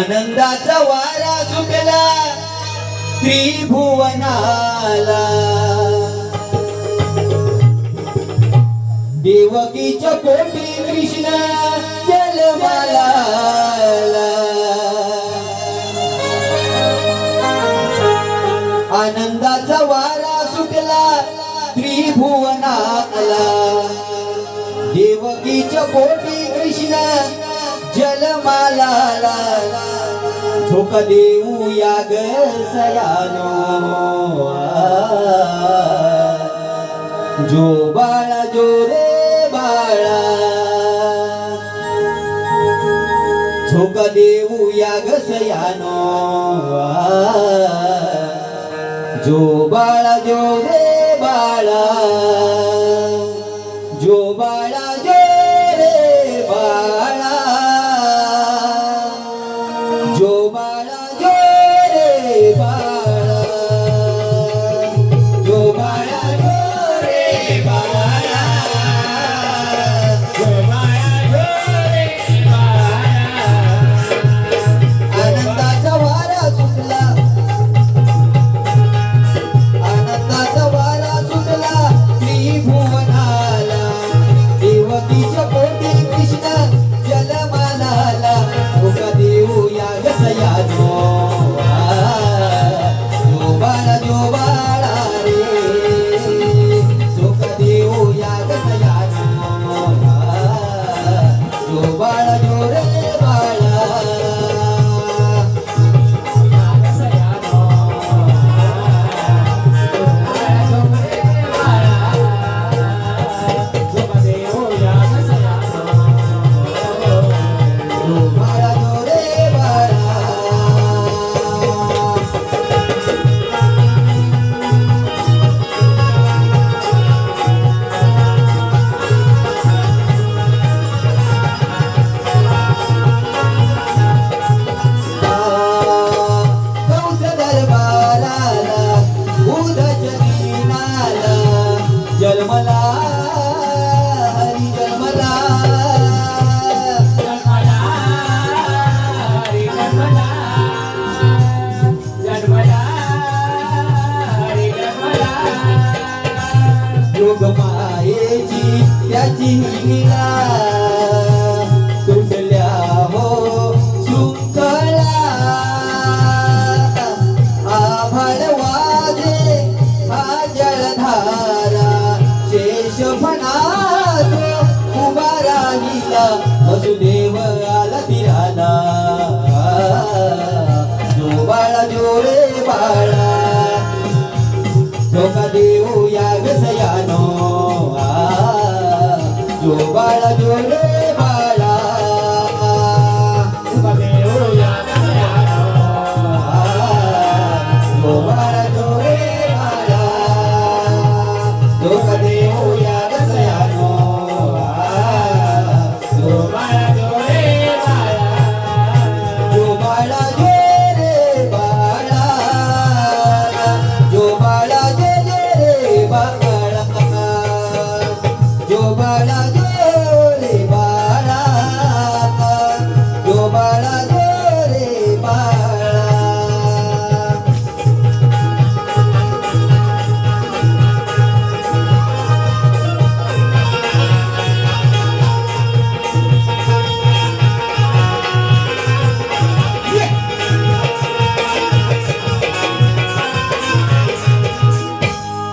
आनंदाचा वारा सुटला त्रिभुवनाला. देवकीच्या कोटी कृष्ण जलमाला आनंदाचा वारा सुटला त्रिभुवनाला. देवकीच्या कोटी कृष्ण जलमाला झोक देऊ या ग सयानो जो बाळा जो रे बाळा. झोक देऊ या ग सयानो. जो बाळा जो रे बाळा. জিয়া Eva.